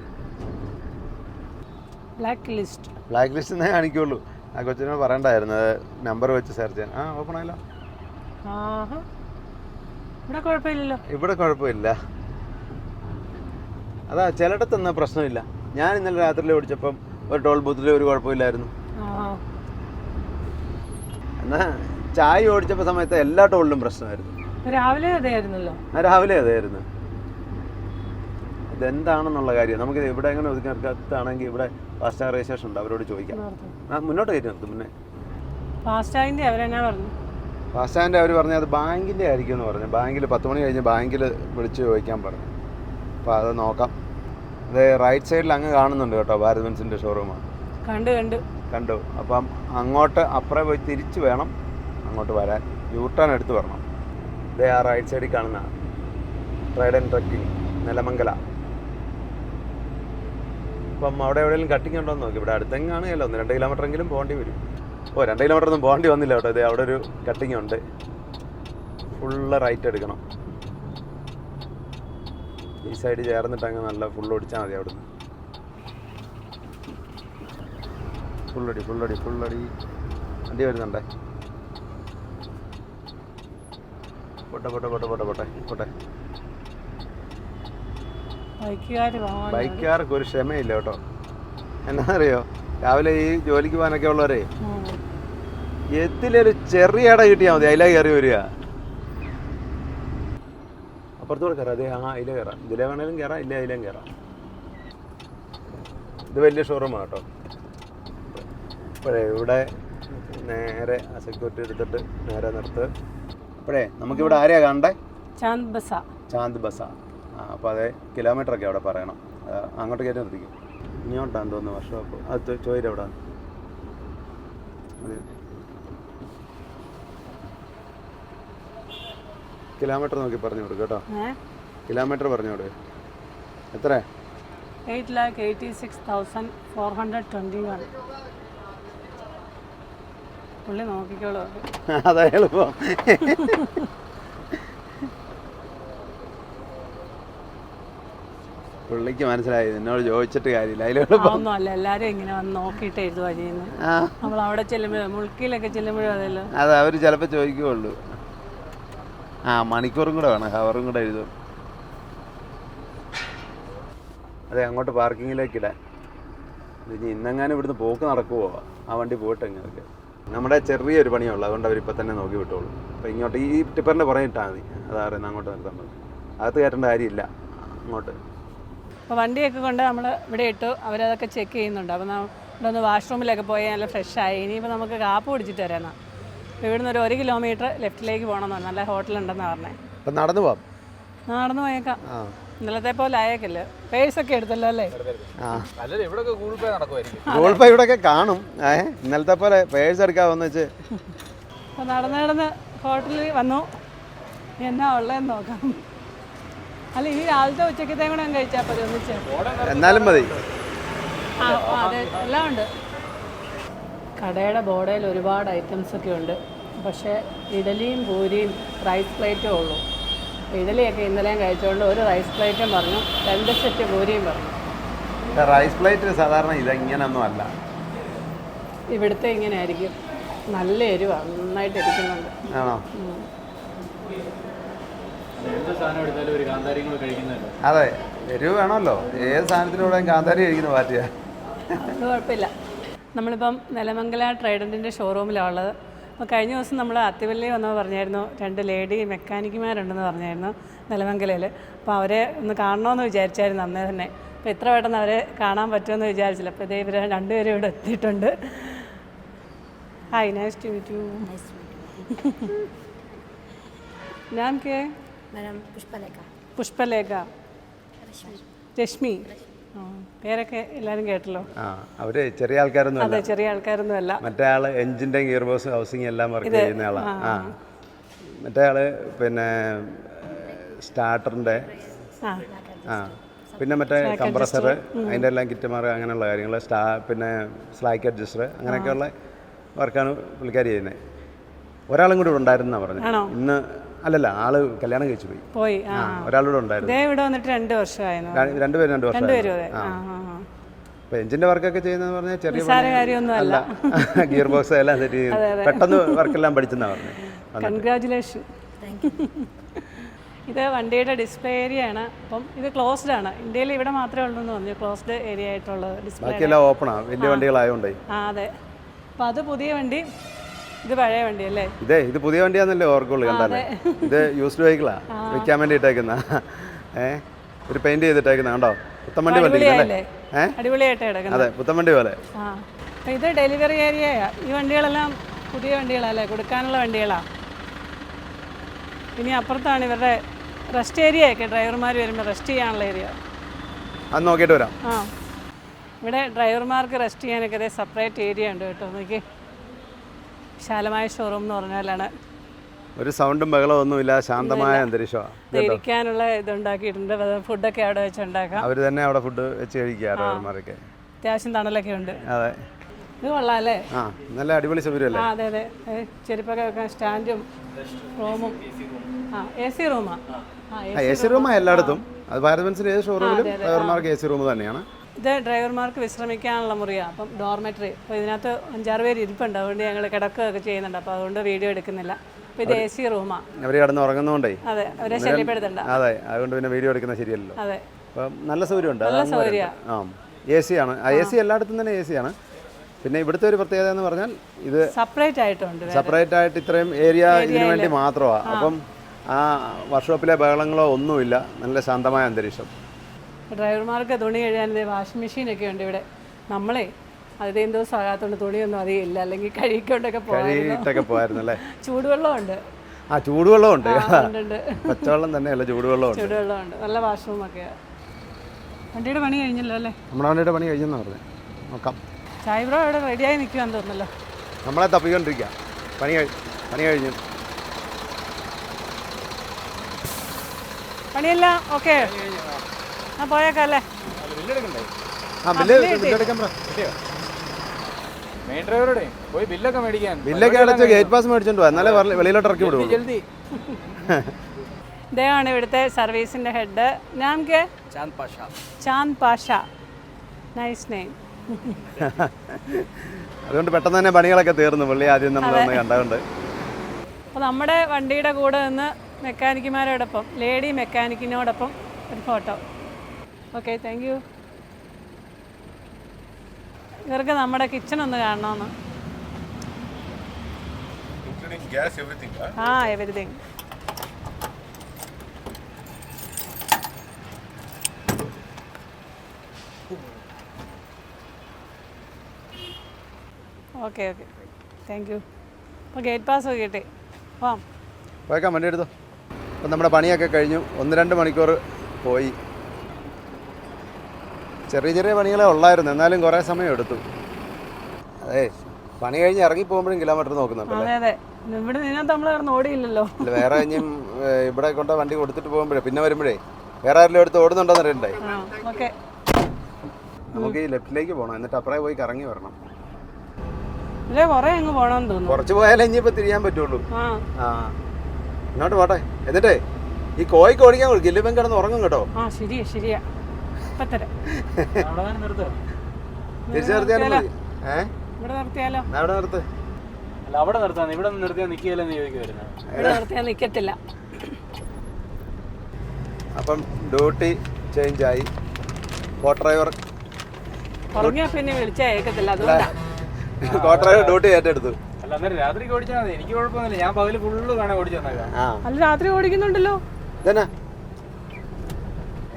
ബ്ലാക്ക് ലിസ്റ്റ് ബ്ലാക്ക് ലിസ്റ്റ് എന്നേ കാണിക്കുള്ളൂ. ആ കൊച്ചിനോട് പറയണ്ടായിരുന്നു. നമ്പർ വെച്ച് സെർച്ച് ചെയ്യാൻ. ആ ഓപ്പൺ ആയല്ലോ? ഇവിടെ കുഴപ്പമില്ലല്ലോ. ഇവിടെ കുഴപ്പമില്ല. അതാ ചിലയിടത്തൊന്നും പ്രശ്നമില്ല. ഞാൻ ഇന്നലെ രാത്രിയിൽ ഓടിച്ചപ്പം ഒരു ടോൾ ബൂത്തിൽ ഒരു കുഴപ്പമില്ലായിരുന്നു. ആ എന്നാൽ ചായ ഓടിച്ചപ്പോൾ സമയത്ത് എല്ലാ ടോളിലും പ്രശ്നമായിരുന്നു. രാവിലെ അതെയായിരുന്നല്ലോ? ആ രാവിലെ അതായിരുന്നു ഇതെന്താണെന്നുള്ള കാര്യം നമുക്ക് ഇവിടെ എങ്ങനെ ഒതുക്കി ഇവിടെ ഫാസ്റ്റാഗ് രജിസ്ട്രേഷൻ ഉണ്ട് അവരോട് ചോദിക്കാം. മുന്നോട്ട് കയറ്റി നിർത്തും മുന്നേ. ഫാസ്റ്റാഗിന്റെ അവരെന്നാ പറഞ്ഞു? ഫാസ്റ്റാന്റെ അവർ പറഞ്ഞു അത് ബാങ്കിന്റെ ആയിരിക്കും എന്ന് പറഞ്ഞു. ബാങ്കിൽ പത്ത് മണി കഴിഞ്ഞ് ബാങ്കിൽ വിളിച്ച് ചോദിക്കാൻ പറഞ്ഞു. അപ്പോൾ അത് നോക്കാം. അത് റൈറ്റ് സൈഡിൽ അങ്ങ് കാണുന്നുണ്ട് കേട്ടോ ഭാരത് ബെൻസിന്റെ ഷോറൂമാണ് കണ്ടു കണ്ടു. കണ്ടു. അപ്പം അങ്ങോട്ട് അപ്പുറം പോയി തിരിച്ചു വേണം. അങ്ങോട്ട് വരാൻ യൂ ടേൺ എടുത്ത് വരണം. ദേ ആ റൈറ്റ് സൈഡിൽ കാണുന്ന ട്രൈഡ് ആൻഡ് ട്രക്കിംഗ് നിലമംഗല. അപ്പം അവിടെ എവിടെയെങ്കിലും കട്ടിങ് ഉണ്ടോ എന്ന് നോക്കി. ഇവിടെ അടുത്തെങ്കിലും ഒന്ന് രണ്ട് കിലോമീറ്റർ എങ്കിലും പോകേണ്ടി വരും. ഓ രണ്ട് കിലോമീറ്റർ ഒന്നും പോകേണ്ടി വന്നില്ല കേട്ടോ. ഇത് അവിടെ ഒരു കട്ടിങ് ഉണ്ട്. ഫുള്ള് റൈറ്റ് എടുക്കണം. ഈ സൈഡ് ചേർന്നിട്ട് അങ്ങ് നല്ല ഫുള്ള് ഓടിച്ചാൽ മതി അവിടുന്ന്. ഫുള്ളടി ഫുള്ളടി ഫുള്ളടി വണ്ടി വരുന്നുണ്ടേ? പോട്ടെ പോട്ടെ പോട്ടെ പോട്ടെ പോട്ടെ ബൈക്കുകാർക്ക് ഒരു ക്ഷമയില്ല കേട്ടോ. എന്നാന്നറിയോ? രാവിലെ ഈ ജോലിക്ക് പോകാനൊക്കെ ഉള്ളവരെ എത്തിലൊരു ചെറിയ ഇട കിട്ടിയാൽ മതി അതിലേ കയറി വരിക. അപ്പുറത്തോടെ കയറാം. അതെ ആ അതിലേ കയറാം. ഇതിലെ വേണേലും കയറാം ഇല്ല അതിലേം കയറാം. ഇത് വലിയ ഷോറൂമാണ് കേട്ടോ. ഇപ്പോഴേ ഇവിടെ നേരെ ആ സെക്യൂരിറ്റി എടുത്തിട്ട് നേരെ നിർത്ത്. അപ്പോഴേ നമുക്കിവിടെ ആരെയാ കാണണ്ടേ? ചാന്ദ് ബസ. ചാന്ത് ബസ. ആ അപ്പോൾ അതെ കിലോമീറ്റർ ഒക്കെ അവിടെ പറയണം. അങ്ങോട്ട് കയറ്റി നിർത്തിക്കും. ഇങ്ങോട്ടാന്ന് തോന്നുന്നു അപ്പോൾ അത് ചോദിച്ചു അവിടെ കിലോമീറ്റർ നോക്കി പറഞ്ഞു കൊടുക്കും കേട്ടോ. കിലോമീറ്റർ പറഞ്ഞു കൊടുക്കും. എത്ര eight lakh eighty six thousand four hundred twenty one. പുള്ളി നോക്കിക്കോളൂ അതാ. എളുപ്പം. പുള്ളിക്ക് മനസ്സിലായി എന്നോട് ചോദിച്ചിട്ട് കാര്യമില്ല. അതിലെളുപ്പം എല്ലാരും ഇങ്ങനെ വന്ന് നോക്കിയിട്ട് എഴുതു വഴിയെന്ന് നമ്മൾ അവിടെ ചെല്ലുമ്പോഴും മുൾക്കിയിലൊക്കെ ചെല്ലുമ്പോഴും അതല്ലോ അത് അവർ ചിലപ്പോൾ ചോദിക്കുകയുള്ളൂ ആ മണിക്കൂറും കൂടെ വേണം ഹവറും കൂടെ എഴുതും. അതെ അങ്ങോട്ട് പാർക്കിങ്ങിലേക്ക് ഇടാൻ. ഇനി ഇന്നെങ്ങാനും ഇവിടുന്ന് പോക്ക് നടക്കുവോ? ആ വണ്ടി പോയിട്ട് എങ്ങനെയൊക്കെ നമ്മുടെ ചെറിയൊരു പണിയുള്ളൂ. അതുകൊണ്ട് അവരിപ്പോൾ തന്നെ നോക്കി വിട്ടോളൂ. അപ്പോൾ ഇങ്ങോട്ട് ഈ ടിപ്പറിന്റെ പുറകെ ഇട്ടാൽ മതി. അതാ പറയുന്നത് അങ്ങോട്ട് നിർത്താൻ പറ്റും അകത്ത് കയറ്റേണ്ട കാര്യമില്ല. അങ്ങോട്ട്. അപ്പോൾ വണ്ടിയൊക്കെ കൊണ്ട് നമ്മൾ ഇവിടെ ഇട്ടു. അവരതൊക്കെ ചെക്ക് ചെയ്യുന്നുണ്ട്. അപ്പോൾ ഇവിടെ ഒന്ന് വാഷ്റൂമിലൊക്കെ പോയി നല്ല ഫ്രഷ് ആയി. ഇനിയിപ്പോൾ നമുക്ക് കാപ്പ് കുടിച്ചിട്ട് വരാനാ അപ്പോൾ ഇവിടുന്ന് ഒരു ഒരു കിലോമീറ്റർ ലെഫ്റ്റിലേക്ക് പോകണമെന്ന് പറഞ്ഞു. നല്ല ഹോട്ടലുണ്ടെന്നാണ് പറഞ്ഞത് അപ്പം നടന്നു പോകാം നടന്നു പോയേക്കാം. ആ. ഇന്നലത്തെ പോലെ ആയേക്കല്ലേ. പേഴ്സൊക്കെ എടുത്തല്ലോ അല്ലേ? ഗൂഗിൾ പേ ഇവിടെ കാണും. ഏ ഇന്നലത്തെ പോലെ പേഴ്സ് എടുക്കാമെന്ന് വെച്ച്. അപ്പോൾ നടന്ന് നടന്ന് ഹോട്ടലിൽ വന്നു. എന്നാ ഉള്ളതെന്ന് നോക്കാം. അല്ല ഈ രാവിലത്തെ ഉച്ചക്കത്തെ കൂടെ അങ്ങ് കഴിച്ചാൽ മതി ഒന്നിച്ച്? എന്നാലും മതി. ആ ആ, അതെ എല്ലാം ഉണ്ട്. കടയുടെ ബോർഡയിൽ ഒരുപാട് ഐറ്റംസ് ഒക്കെ ഉണ്ട്. പക്ഷേ ഇഡലിയും പൂരിയും റൈസ് പ്ലേറ്റേ ഉള്ളൂ. ഇഡലിയൊക്കെ ഇന്നലെയും കഴിച്ചുകൊണ്ട് ഒരു റൈസ് പ്ലേറ്റും പറഞ്ഞു രണ്ട് സെറ്റ് പൂരിയും പറഞ്ഞു. റൈസ് പ്ലേറ്റ് സാധാരണ ഇതെങ്ങനെയൊന്നും അല്ല. ഇവിടുത്തെ ഇങ്ങനെ ആയിരിക്കും നല്ല എരിവ നന്നായിട്ട് ഇരിക്കുന്നുണ്ട്. ആണോ? അതെ എരിവ് വേണമല്ലോ. ഏത് സാധനത്തിലൂടെയും കാന്താരി കഴിക്കുന്ന പാറ്റിയാ അത് കുഴപ്പമില്ല. നമ്മളിപ്പം നിലമംഗല ട്രൈഡന്റിന്റെ ഷോറൂമിലാണ് ഉള്ളത്. അപ്പോൾ കഴിഞ്ഞ ദിവസം നമ്മൾ അത്തിവല്ലി വന്നപ്പോൾ പറഞ്ഞായിരുന്നു രണ്ട് ലേഡി മെക്കാനിക്കുമാരുണ്ടെന്ന് പറഞ്ഞായിരുന്നു നിലമംഗലയിൽ അപ്പോൾ അവരെ ഒന്ന് കാണണമെന്ന് വിചാരിച്ചായിരുന്നു അന്നേ തന്നെ അപ്പോൾ ഇത്ര പെട്ടെന്ന് അവരെ കാണാൻ പറ്റുമെന്ന് വിചാരിച്ചില്ല അപ്പോൾ ഇതേ ഇവർ രണ്ടുപേരും ഇവിടെ എത്തിയിട്ടുണ്ട് hi nice to meet you നാം കെ मैडम पुष्पलेखा പുഷ്പലേഖ രശ്മി ആ, പേരൊക്കെ എല്ലാവരും കേട്ടല്ലോ. ആ അവർ ചെറിയ ആൾക്കാരൊന്നും അല്ല. ചെറിയ ആൾക്കാരൊന്നും അല്ല. മറ്റേ ആൾ എഞ്ചിന്റെ ഗിയർ ബോക്സ് ഹൗസിംഗ് എല്ലാം വർക്ക് ചെയ്യുന്ന ആളാ. ആ. മറ്റേ ആൾ പിന്നെ സ്റ്റാർട്ടറിന്റെ ആ. പിന്നെ മറ്റേ കംപ്രസർ അതിന്റെ എല്ലാം കിറ്റുമാർ അങ്ങനെയുള്ള കാര്യങ്ങൾ സ്റ്റാ പിന്നെ സ്ലാക്ക് അഡ്ജസ്റ്റർ അങ്ങനെയൊക്കെയുള്ള വർക്കാണ് പുള്ളിക്കാരി ചെയ്യുന്നത് ഒരാളും കൂടി ഉണ്ടായിരുന്നാണ് ഉണ്ടായിരുന്നാ പറഞ്ഞു. ഇന്ന് അല്ലല്ല ആൾ കല്യാണം കഴിച്ചു പോയി. പോയി ഒരാളൂടെ ഉണ്ടായിരുന്നു. ഇവിടെ വന്നിട്ട് രണ്ട് വർഷമായിരുന്നു. രണ്ടുപേരും രണ്ട് വർഷം അപ്പൊ എഞ്ചിന്റെ വർക്കൊക്കെ ചെയ്യുന്നത് പറഞ്ഞാൽ ചെറിയ അല്ല. (laughs) ഗിയർ ബോക്സ് എല്ലാം സെറ്റ് ചെയ്ത് പെട്ടെന്ന് വർക്കെല്ലാം പഠിച്ചെന്നാ പറഞ്ഞു. കൺഗ്രാചുലേഷൻ (laughs) ഇത് വണ്ടിയുടെ ഡിസ്പ്ലേ ഏരിയ ആണ്. അപ്പം ഇത് ക്ലോസ്ഡ് ആണ്. ഇന്ത്യയിൽ ഇവിടെ മാത്രമേ ഉള്ളൂ എന്ന് പറഞ്ഞു. ക്ലോസ്ഡ് ഏരിയ ആയിട്ടുള്ള ഡിസ്പ്ലേ ബാക്കിയെല്ലാം ആണ്. വലിയ വണ്ടികളായതുകൊണ്ടേ ആ അതെ. അപ്പം അത് പുതിയ വണ്ടി. ഇത് പഴയ ഇതേ ഇത് പുതിയ വണ്ടിയാന്നല്ലേ ഓർക്കുള്ളൂ കണ്ടാലേ. ഇത് യൂസ്ഡ് വെഹിക്കിളാ വിൽക്കാൻ വേണ്ടി ഇട്ടേക്കുന്ന. ഏ ഒരു പെയിന്റ് ചെയ്തിട്ടേക്കുന്ന കണ്ടോ? പുത്തം വണ്ടി പോലെ അടിപൊളിയായിട്ട് അതെ പുത്തം വണ്ടി പോലെ. ഇത് ഡെലിവറി ഏരിയയാ ഈ വണ്ടികളെല്ലാം പുതിയ വണ്ടികളല്ലേ? കൊടുക്കാനുള്ള വണ്ടികളാ. ഇനി അപ്പുറത്താണ് ഇവരുടെ റെസ്റ്റ് ഏരിയ ഒക്കെ. ഡ്രൈവർമാർ വരുമ്പോൾ റെസ്റ്റ് ചെയ്യാനുള്ള ഏരിയ അത് നോക്കിയിട്ട് വരാം. ആ. ഇവിടെ ഡ്രൈവർമാർക്ക് റെസ്റ്റ് ചെയ്യാനൊക്കെ സെപ്പറേറ്റ് ഏരിയ ഉണ്ട് കേട്ടോ. നോക്കി വിശാലമായ ഷോറൂം എന്ന് പറഞ്ഞാലാണ് ഒരു സൗണ്ടും ബഹളവും ഒന്നുമില്ല ശാന്തമായ അന്തരീക്ഷമാണ് ഇരിക്കാനുള്ള ഇതുണ്ടാക്കിയിട്ടുണ്ട് ഫുഡൊക്കെ അവിടെ വെച്ച് ഉണ്ടാക്കാം. അവർ തന്നെ അവിടെ ഫുഡ് വെച്ച് കഴിക്കാറുണ്ട് ഡ്രൈവർമാരൊക്കെ അത്യാവശ്യം തണലൊക്കെ ഉണ്ട്. അതെ. ഇത് കൊള്ളാല്ലേ? ആ നല്ല അടിപൊളി സൗകര്യമല്ലേ അതെ അതെ. ചെരുപ്പൊക്കെ വെക്കാൻ സ്റ്റാൻഡും റൂമും. ആ എ സി റൂമാ ആ. ആ എ സി റൂമാണ് എല്ലായിടത്തും. അത് ഭാരത് ബെൻസിന്റെ ഏത് ഷോറൂമിലും ഡ്രൈവർമാർക്ക് എ സി റൂം തന്നെയാണ്. ഇത് ഡ്രൈവർമാർക്ക് വിശ്രമിക്കാനുള്ള മുറിയാണ് അപ്പം ഡോർമെറ്ററി അപ്പോൾ ഇതിനകത്ത് അഞ്ചാറ് പേര് ഇരിപ്പുണ്ട്. അതുകൊണ്ട് ഞങ്ങൾ കിടക്കുകയൊക്കെ ചെയ്യുന്നുണ്ട്. അപ്പോൾ അതുകൊണ്ട് വീഡിയോ എടുക്കുന്നില്ല. അപ്പോൾ ഇത് എ സി റൂമാണ് അവർ കിടന്ന് ഉറങ്ങുന്നതുകൊണ്ടേ അതെ. അവരെ ശല്യപ്പെടുത്തണ്ട. അതെ. അതുകൊണ്ട് പിന്നെ വീഡിയോ എടുക്കുന്ന ശരിയല്ലോ അതെ. അപ്പം നല്ല സൗകര്യമുണ്ട്. നല്ല സൗകര്യമാണ് ആ. എ സി ആണ്. എ സി എല്ലായിടത്തും തന്നെ എ സി ആണ്. പിന്നെ ഇവിടുത്തെ ഒരു പ്രത്യേകത എന്ന് പറഞ്ഞാൽ ഇത് സെപ്പറേറ്റ് ആയിട്ടുണ്ട് സെപ്പറേറ്റ് ആയിട്ട് ഇത്രയും ഏരിയ ഇതിനു വേണ്ടി മാത്രമാണ് അപ്പം ആ വർക്ക്ഷോപ്പിലെ ബഹളങ്ങളോ ഒന്നുമില്ല. നല്ല ശാന്തമായ അന്തരീക്ഷം. ഡ്രൈവർമാർക്ക് തുണി കഴുകാൻ വാഷിംഗ് മെഷീനൊക്കെ ഉണ്ട് ഇവിടെ. നമ്മളെ അതിഥേം ദിവസം ആകാത്തോണ്ട് തുണിയൊന്നും അറിയില്ല ഇല്ല. അല്ലെങ്കിൽ കഴുകിക്കൊണ്ടൊക്കെ പോകായിരുന്നു. കഴിയിട്ടൊക്കെ പോയായിരുന്നു അല്ലേ? ചൂടുവെള്ളമുണ്ട്. ആ ചൂടുവെള്ളം ഉണ്ട് ഉണ്ട്, ഉണ്ട്. പച്ചവെള്ളം തന്നെയല്ല ചൂടുവെള്ളമുണ്ട്. ചൂടുവെള്ളമുണ്ട്. നല്ല വാഷ്റൂമൊക്കെയാണ് വണ്ടിയുടെ പണി കഴിഞ്ഞല്ലോ അല്ലേ? നമ്മുടെ വണ്ടിയുടെ പണി കഴിഞ്ഞെന്നാ പറഞ്ഞത് നോക്കാം. ചായ ബ്രോ ഇവിടെ റെഡിയായി നിൽക്കുവാന്ന് തോന്നല്ലോ നമ്മളെ തപ്പിക്കൊണ്ടിരിക്കുക പണി കഴി പണി കഴിഞ്ഞു. പണിയെല്ലാം ഓക്കെ? ആ പോയേക്കാം അല്ലേ? ആ ബില്ല് ബില്ലെടുക്കാൻ പറ. മെയിൻ ഡ്രൈവറുടെ പോയി ബില്ലൊക്കെ മേടിക്കാൻ. ബില്ലൊക്കെ അടച്ച് ഗേറ്റ് പാസ് മേടിച്ചോണ്ട് എന്നാലേ വെളിയിലോട്ട് ഇറക്കി വിടുള്ളൂ. ജൽദി ഇദ്ദേഹമാണ് ഇവിടുത്തെ സർവീസിന്റെ ഹെഡ് ഞാൻ K Chand Pasha. Chand Pasha. Nice name അതുകൊണ്ട് പെട്ടെന്ന് തന്നെ പണികളൊക്കെ തീർന്നു. പുള്ളി ആദ്യം നമ്മൾ ഒന്ന് കണ്ടതുകൊണ്ട്. അപ്പോൾ നമ്മുടെ വണ്ടിയുടെ കൂടെ നിന്ന് മെക്കാനിക്കുമാരോടൊപ്പം ലേഡി മെക്കാനിക്കിനോടൊപ്പം ഒരു ഫോട്ടോ ഓക്കെ താങ്ക് യു ഇവർക്ക് നമ്മുടെ കിച്ചൺ ഒന്ന് കാണണമെന്ന് ആ everything okay okay thank you അപ്പോൾ ഗേറ്റ് പാസ് ഒക്കെ കിട്ടി. പോവാം. പോയേക്കാം വണ്ടി എടുത്തോ. അപ്പം നമ്മുടെ പണിയൊക്കെ കഴിഞ്ഞു. ഒന്ന് രണ്ട് മണിക്കൂർ പോയി. ചെറിയ ചെറിയ പണികളെ ഉള്ളായിരുന്നു. എന്നാലും കുറേ സമയം എടുത്തു. അതെ പണി കഴിഞ്ഞ് ഇറങ്ങി പോകുമ്പോഴും കിലോമീറ്റർ നോക്കുന്നുണ്ടല്ലേ അതെ അതെ. ഇവിടെ നിന്നകത്ത് നമ്മൾ കിടന്ന് ഓടിയില്ലല്ലോ. ഇല്ല വേറെ ഇനിയും ഏഹ്, ഇവിടെ കൊണ്ട് വണ്ടി കൊടുത്തിട്ട് പോകുമ്പോഴേ പിന്നെ വരുമ്പോഴേ വേറെ ആരെങ്കിലും എടുത്ത് ഓടുന്നുണ്ടോന്ന് അറിയണ്ടേ? ആ ഓക്കെ. നമുക്ക് ഈ ലെഫ്റ്റിലേക്ക് പോകണം എന്നിട്ട് അപ്പുറേ പോയി കറങ്ങി വരണം. ഇതിലെ കുറേ അങ്ങ് പോകണമെന്ന് തോന്നുന്നു. കുറച്ച് പോയാലേ ഇനിയിപ്പോൾ തിരിയാൻ പറ്റുള്ളൂ. ആ. ആ. ഇങ്ങോട്ട് പോട്ടെ. എന്നിട്ടേ ഈ കോഴിക്ക് ഓടിക്കാൻ കൊടുക്കും ഇല്ലെങ്കിൽ കിടന്ന് ഉറങ്ങും കേട്ടോ. ആ ശരിയാ ശരിയാ. തിരിച്ചു നിർത്തിയാലും മതി. ഏ? ഇവിടെ നിർത്തിയാലോ? അവിടെ നിർത്ത്. അല്ല അവിടെ നിർത്താൻ ഇവിടെ നിന്ന് നിർത്തിയാൽ നിൽക്കുകയല്ലെന്ന് ചോദിക്കുമായിരുന്നു ഇവിടെ നിർത്തിയാൽ നിൽക്കത്തില്ല അപ്പം ഡ്യൂട്ടി ചേഞ്ച് ആയി കോ ഡ്രൈവർ പിന്നെ വിളിച്ചാൽ ഏക്കത്തില്ല അതുകൊണ്ടാ. കോ ഡ്രൈവർ ഡ്യൂട്ടി ഏറ്റെടുത്തു. അല്ല അന്നേരം രാത്രി ഓടിച്ചാൽ മതി. എനിക്ക് കുഴപ്പമൊന്നുമില്ല. ഞാൻ പകൽ ഫുള്ള് കാണാൻ ഓടിച്ചു അല്ല രാത്രി ഓടിക്കുന്നുണ്ടല്ലോ. ഇതന്നെ എനിക്ക് ഭയങ്കര വിശപ്പാണ് ഇത്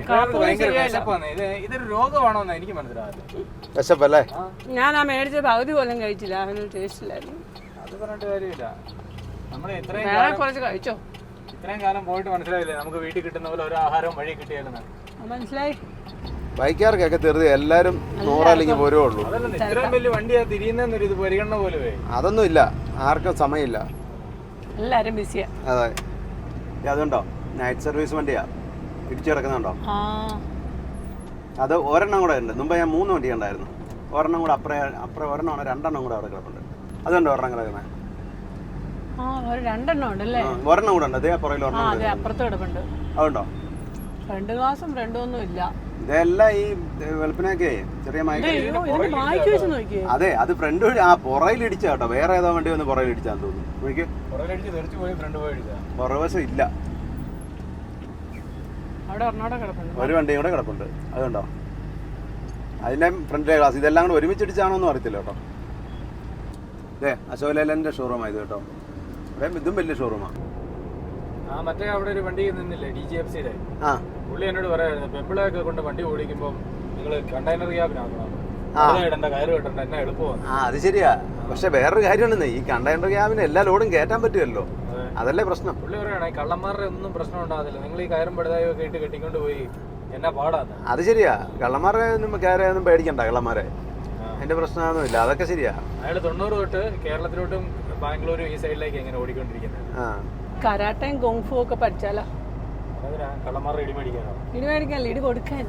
ഇതൊരു രോഗമാണോന്ന് എനിക്ക് മനസ്സിലാവില്ല വിശപ്പല്ലേ? ഞാൻ ആ മേടിച്ച പകുതി പോലും കഴിച്ചില്ല. അവന് ടേസ്റ്റ് ഇല്ലായിരുന്നു. അത് പറഞ്ഞിട്ട് കാര്യമില്ല. നമ്മൾ ഇത്രയും കുറച്ച് കഴിച്ചോ? ഇത്രയും കാലം പോയിട്ട് മനസ്സിലായില്ലേ? നമുക്ക് വീട്ടിൽ കിട്ടുന്ന പോലെ ഒരു ആഹാരവും വഴി കിട്ടിയാലെന്ന് മനസ്സിലായി. ബൈക്കാർക്കൊക്കെ തെറുതി എല്ലാരും നൂറല്ലെങ്കിൽ പോരേ ഉള്ളൂ അതല്ല ഇത്രയും വലിയ വണ്ടിയാ തിരിയുന്നൊരു ഇത് പരിഗണന പോലെ അതൊന്നും ഇല്ല. ആർക്കും സമയമില്ല. എല്ലാരും ബിസിയാ അതെ. അതുണ്ടോ നൈറ്റ് സർവീസ് വണ്ടിയാ? ഇടിച്ചു കിടക്കുന്നുണ്ടോ ആ. അത് ഒരെണ്ണം കൂടെ ഉണ്ട്. മുമ്പ് ഞാൻ മൂന്ന് വണ്ടി ഉണ്ടായിരുന്നു ഒരെണ്ണം കൂടെ അപ്പുറേ അപ്പുറേ ഒരെണ്ണമാണ് രണ്ടെണ്ണം കൂടെ അവിടെ കിടപ്പുണ്ട്. അതുണ്ടോ ഒരെണ്ണം കിടക്കുന്നത് ഒരെണ്ണം കൂടെ ഉണ്ട്. അതേ പുറകിൽ ഒരെണ്ണം അതുണ്ടോ? രണ്ട് ഗ്ലാസും രണ്ടും ഇല്ല. ഇതെല്ലാം ഈ വെളുപ്പിനൊക്കെ ചെറിയ മയക്കം അതെ അത് ഫ്രണ്ട് വഴി ആ പുറയിൽ ഇടിച്ചാട്ടോ വേറെ ഏതോ വണ്ടി വന്ന് പുറയിൽ ഇടിച്ചാന്ന് തോന്നുന്നു. പുറവശം ഇല്ല. ഒരു വണ്ടിയും കൂടെ കിടപ്പുണ്ട്. അതുണ്ടോ അതിന്റെ ഫ്രണ്ട് ഗ്ലാസ് ഇതെല്ലാം കൂടെ ഒരുമിച്ച് ഇടിച്ചാണോ എന്ന് അറിയത്തില്ല കേട്ടോ. അതെ അശോക് ലേലന്റെ ഷോറൂമാണ് ഇത് കേട്ടോ. ഇവിടെ ഇതും വലിയ ഷോറൂമാണ് ആ. മറ്റേ അവിടെ ഒരു വണ്ടി നിന്നില്ലേ ഡി ജി എഫ് സിയുടെ ആ. പുള്ളി എന്നോട് പറയായിരുന്നു പെമ്പിളൊക്കെ കൊണ്ട് വണ്ടി ഓടിക്കുമ്പോൾ നിങ്ങൾ കണ്ടെയ്നർ ക്യാബിനാക്കണം ആ. ഇടണ്ട കയറ് കെട്ടണ്ട എന്നാ എളുപ്പമാണ് ആ അത് ശരിയാ. പക്ഷെ വേറൊരു കാര്യമാണെന്നേ ഈ കണ്ടെയ്നർ ക്യാബിന് എല്ലാ ലോഡും കയറ്റാൻ പറ്റുമല്ലോ. അതല്ലേ പ്രശ്നം? പുള്ളി പറയണ കള്ളന്മാരുടെ ഒന്നും പ്രശ്നം ഉണ്ടാകുന്നില്ല നിങ്ങൾ ഈ കയറും പെടുതായോ ഒക്കെ ഇട്ട് കെട്ടിക്കൊണ്ട് പോയി. എന്നാ പാടാന്ന് അത്. ശരിയാ. കള്ളന്മാരെ ഒന്നും കയറിയൊന്നും പേടിക്കണ്ട കള്ളന്മാരെ. എന്റെ പ്രശ്നമൊന്നും ഇല്ല അതൊക്കെ ശരിയാ. അയാൾ തൊണ്ണൂറ് തൊട്ട് കേരളത്തിലോട്ടും ബാംഗ്ലൂരും ഈ സൈഡിലേക്ക് എങ്ങനെ ഓടിക്കൊണ്ടിരിക്കുന്നത്. ആ. കരാട്ടയും ഗോങ്ഫു ഒക്കെ പഠിച്ചാലോ? കള്ളന്മാരുടെ ഇടി മേടിക്കാനോ? ഇടി മേടിക്കാനല്ല ഇടി കൊടുക്കാൻ.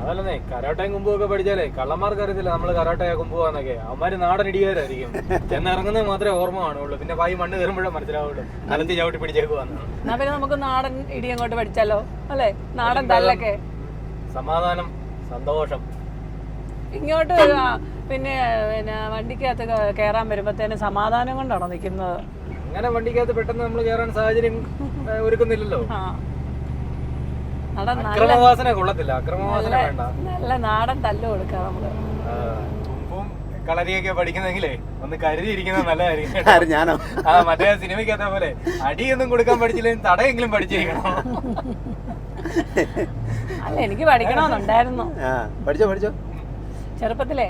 അതല്ലെന്നേ കരാട്ടയും കുമ്പും ഒക്കെ പഠിച്ചാലേ കള്ളന്മാർക്ക് അറിയത്തില്ല നമ്മൾ കരാട്ടയാ കുമ്പുവാന്നൊക്കെ. അവന്മാര് നാടൻ ഇടികാരായിരിക്കും ചെന്നിറങ്ങുന്നത് മാത്രമേ ഓർമ്മ കാണുള്ളൂ. പിന്നെ വായി മണ്ണ് കയറുമ്പോഴേ മനസ്സിലാവുള്ളൂ. നിലത്തി ചവിട്ടി പിടിച്ചേക്കുവാന്ന്. പിന്നെ നമുക്ക് നാടൻ ഇടി അങ്ങോട്ട് പഠിച്ചാലോ? അല്ലേ? നാടൻ തല്ലൊക്കെ. സമാധാനം സന്തോഷം. ഇങ്ങോട്ട് പിന്നെ പിന്നെ വണ്ടിക്കകത്ത് കേറാൻ കയറാൻ വരുമ്പോഴത്തേന് സമാധാനം കൊണ്ടാണോ നിൽക്കുന്നത് അങ്ങനെ വണ്ടിക്കകത്ത് പെട്ടെന്ന് നമ്മൾ കേറാൻ സാഹചര്യം ഒരുക്കുന്നില്ലല്ലോ. അക്രമവാസന കൊള്ളത്തില്ല. അക്രമവാസന വേണ്ട. നല്ല നാടൻ തല്ല് കൊടുക്കാം നമ്മൾ. കളരിയൊക്കെ പഠിക്കുന്നെങ്കിലേ ഒന്ന് കരുതിയിരിക്കുന്നത് നല്ലതായിരിക്കും ഞാനോ? ആ മറ്റേ സിനിമയ്ക്കകത്ത പോലെ. അടിയൊന്നും കൊടുക്കാൻ പഠിച്ചില്ലെങ്കിൽ തടയെങ്കിലും പഠിച്ചിരിക്കണം. അല്ല എനിക്ക് പഠിക്കണമെന്നുണ്ടായിരുന്നു. ആ പഠിച്ചോ പഠിച്ചോ? ചെറുപ്പത്തിലേ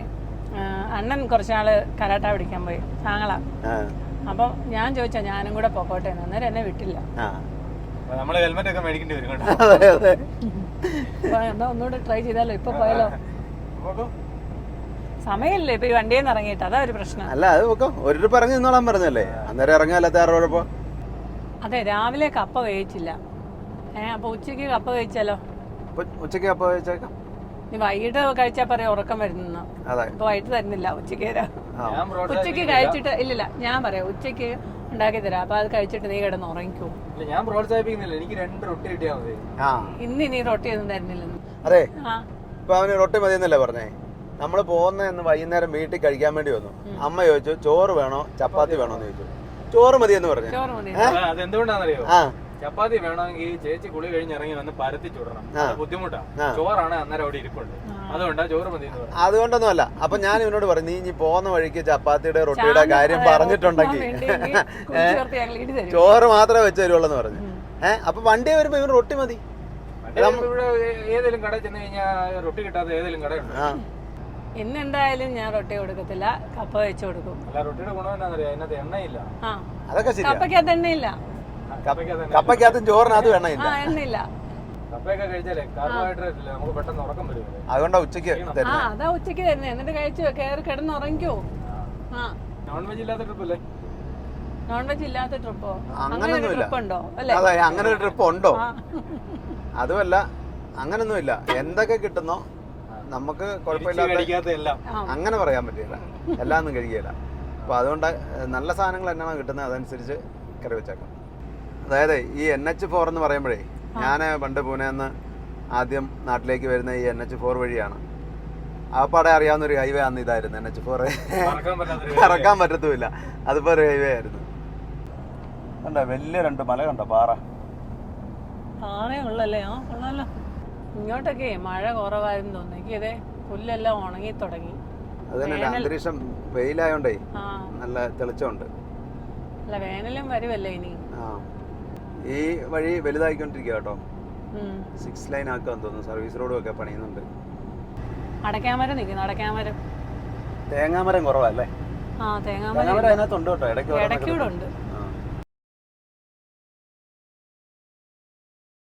അണ്ണൻ കുറച്ചുനാൾ കരാട്ട പഠിക്കാൻ പോയി. താങ്കളാ അപ്പൊ ഞാൻ ചോദിച്ചാ ഞാനും കൂടെ പോക്കോട്ടെ അന്നേരം എന്നെ വിട്ടില്ല. ആ നമ്മൾ ഹെൽമെറ്റ് ഒക്കെ മേടിക്കേണ്ടി വരും കേട്ടോ. അതെ അതെ. അപ്പൊ എന്നാ ഒന്നുകൂടെ ട്രൈ ചെയ്താലോ? ഇപ്പൊ പോയാലോ? നോക്കൂ. സമയമില്ലേ? ഇപ്പൊ ഈ വണ്ടിയിൽ നിന്ന് ഇറങ്ങിയിട്ട്. അതാ ഒരു പ്രശ്നം. അല്ല അത് നോക്കാം. ഒരു ട്രിപ്പ് ഇറങ്ങി നിന്നോളാൻ പറഞ്ഞല്ലേ അന്നേരം ഇറങ്ങാല്ലാത്ത ആറ് കുഴപ്പം അതെ രാവിലെ കപ്പ വേവിച്ചില്ല. ഏഹ് അപ്പൊ ഉച്ചയ്ക്ക് കപ്പ കഴിച്ചാലോ ഉച്ചയ്ക്ക് ഉച്ചയ്ക്ക് അപ്പോൾ വെച്ചേക്കാം നീ വൈകിട്ട് കഴിച്ചാ പറയാം ഉറക്കം വരുന്ന അതെ. ഇപ്പൊ വൈകിട്ട് തരുന്നില്ല ഉച്ചയ്ക്ക് തരാം ഞാൻ ബ്രോഡ് ഉച്ചയ്ക്ക് കഴിച്ചിട്ട് ഇല്ലില്ല ഞാൻ പറയാം. ഉച്ചയ്ക്ക് ഉണ്ടാക്കി തരാം അപ്പൊ അത് കഴിച്ചിട്ട് നീ കിടന്ന് ഉറങ്ങിക്കോ. ഇല്ല ഞാൻ പ്രോത്സാഹിപ്പിക്കുന്നില്ല. എനിക്ക് രണ്ട് റൊട്ടി കിട്ടിയാൽ മതി. ആ. ഇന്ന് നീ റൊട്ടി ഒന്നും തരുന്നില്ലെന്ന്. അതെ. ആ. ഇപ്പൊ അവന് റൊട്ടി മതി എന്നല്ലേ പറഞ്ഞേ? നമ്മൾ പോകുന്ന എന്ന് വൈകുന്നേരം വീട്ടിൽ കഴിക്കാൻ വേണ്ടി വന്നു. അമ്മ ചോദിച്ചു ചോറ് വേണോ? ചപ്പാത്തി വേണോ? എന്ന് ചോദിച്ചു. ചോറ് മതി എന്ന് പറഞ്ഞു. ചോറ് മതി അതെന്തുകൊണ്ടാണെന്നറിയോ? ആ. ചപ്പാത്തി വേണമെങ്കിൽ ചേച്ചി കുളി കഴിഞ്ഞ് ഇറങ്ങി വന്ന് പരത്തി ചുടണം ബുദ്ധിമുട്ടാണ് ബുദ്ധിമുട്ടാ. ചോറാണ് അന്നേരം അവിടെ ഇരിപ്പുണ്ട്. അതുകൊണ്ടാ ചോറ് മതി എന്ന് പറഞ്ഞു അപ്പൊ ഞാൻ ഇവനോട് പറഞ്ഞു നീ ഇനി പോകുന്ന വഴിക്ക് ചപ്പാത്തിയുടെ റൊട്ടിയുടെ കാര്യം പറഞ്ഞിട്ടുണ്ടെങ്കിൽ ചോറ് മാത്രമേ വെച്ച് തരുള്ളൂ എന്ന് പറഞ്ഞു ഏഹ് അപ്പൊ വണ്ടി വരുമ്പോ ഇവന് റൊട്ടി മതി. ഇവിടെ ഏതെങ്കിലും കടയിൽ ചെന്ന് കഴിഞ്ഞാൽ റൊട്ടി കിട്ടാത്ത ഏതെങ്കിലും കടയുണ്ട് ആ. ഇന്ന് എന്തായാലും ഞാൻ റൊട്ടി കൊടുക്കത്തില്ല. കപ്പ വെച്ച് കൊടുക്കും. അല്ല റൊട്ടിയുടെ ഗുണം എന്നാന്നറിയാം അതിനകത്ത് എണ്ണയില്ല. അതൊക്കെ കപ്പയ്ക്കകത്ത് എണ്ണയില്ല. കപ്പയ്ക്കകത്തും ചോറിനകത്ത് എണ്ണയില്ല. കപ്പയൊക്കെ കഴിച്ചാലേ കാർബോഹൈഡ്രേറ്റ് ഇല്ല? നമുക്ക് പെട്ടെന്ന് ഉറക്കം വരും അതുകൊണ്ടാ ഉച്ചയ്ക്ക് ആ അതാ ഉച്ചയ്ക്ക് തരുന്നത് എന്നിട്ട് കഴിച്ചു കയറി കിടന്ന് ഉറങ്ങിക്കോ. ആ. നോൺ വെജ് ഇല്ലാത്ത ട്രിപ്പ് അല്ലേ? നോൺ വെജ് ഇല്ലാത്ത ട്രിപ്പോ അങ്ങനെ ഒരു ട്രിപ്പ് ഉണ്ടോ അല്ലേ അങ്ങനെ ഒരു ട്രിപ്പ് ഉണ്ടോ. അതുമല്ല അങ്ങനൊന്നുമില്ല. എന്തൊക്കെ കിട്ടുന്നോ നമുക്ക് കുഴപ്പമില്ലാത്ത എല്ലാം അങ്ങനെ പറയാൻ പറ്റില്ല. എല്ലാം ഒന്നും കഴിക്കില്ല അപ്പൊ അതുകൊണ്ട് നല്ല സാധനങ്ങൾ എന്നാണോ കിട്ടുന്നത്. അതനുസരിച്ച് കറി വെച്ചേക്കാം. അതായത് ഈ എൻ എച്ച് ഫോർ എന്ന് പറയുമ്പോഴേ ഞാൻ പണ്ട് പൂനെന്ന് ആദ്യം നാട്ടിലേക്ക് വരുന്ന ഈ എൻ എച്ച് ഫോർ വഴിയാണ്. ആ പടം അറിയാവുന്ന ഒരു ഹൈവേ അന്ന് ഇതായിരുന്നു എൻ എച്ച് ഫോർ ഇറക്കാൻ പറ്റത്തുമില്ല. അതിപ്പോ ഒരു ഹൈവേ ആയിരുന്നു. കണ്ടോ വലിയ രണ്ട് മല കണ്ടോ പാറ. ആണേ ഉള്ളല്ലേ? ആ കൊള്ളാലോ. ഇങ്ങോട്ടൊക്കെ മഴ കുറവായിരുന്നു തോന്നുന്നു. എനിക്കിതേ പുല്ലെല്ലാം ഉണങ്ങി തുടങ്ങി. അത് അന്തരീക്ഷം വെയിലായോണ്ടേ ആ. നല്ല തെളിച്ചമുണ്ട്. അല്ല വേനലും വരുമല്ലേ ഇനി? ആ. ഈ വഴി വലുതായിക്കൊണ്ടിരിക്കുക കേട്ടോ. സിക്സ് ലൈൻ ആക്കാൻ തോന്നുന്നു. സർവീസ് റോഡും ഒക്കെ പണിയുന്നുണ്ട്. നിൽക്കുന്നു. തേങ്ങാമരം കുറവല്ലേ? ആ തേങ്ങാമരം തേങ്ങാമരം അതിനകത്തുണ്ട് കേട്ടോ. ഇടയ്ക്ക് ഇടയ്ക്കൂടെ ഉണ്ട്.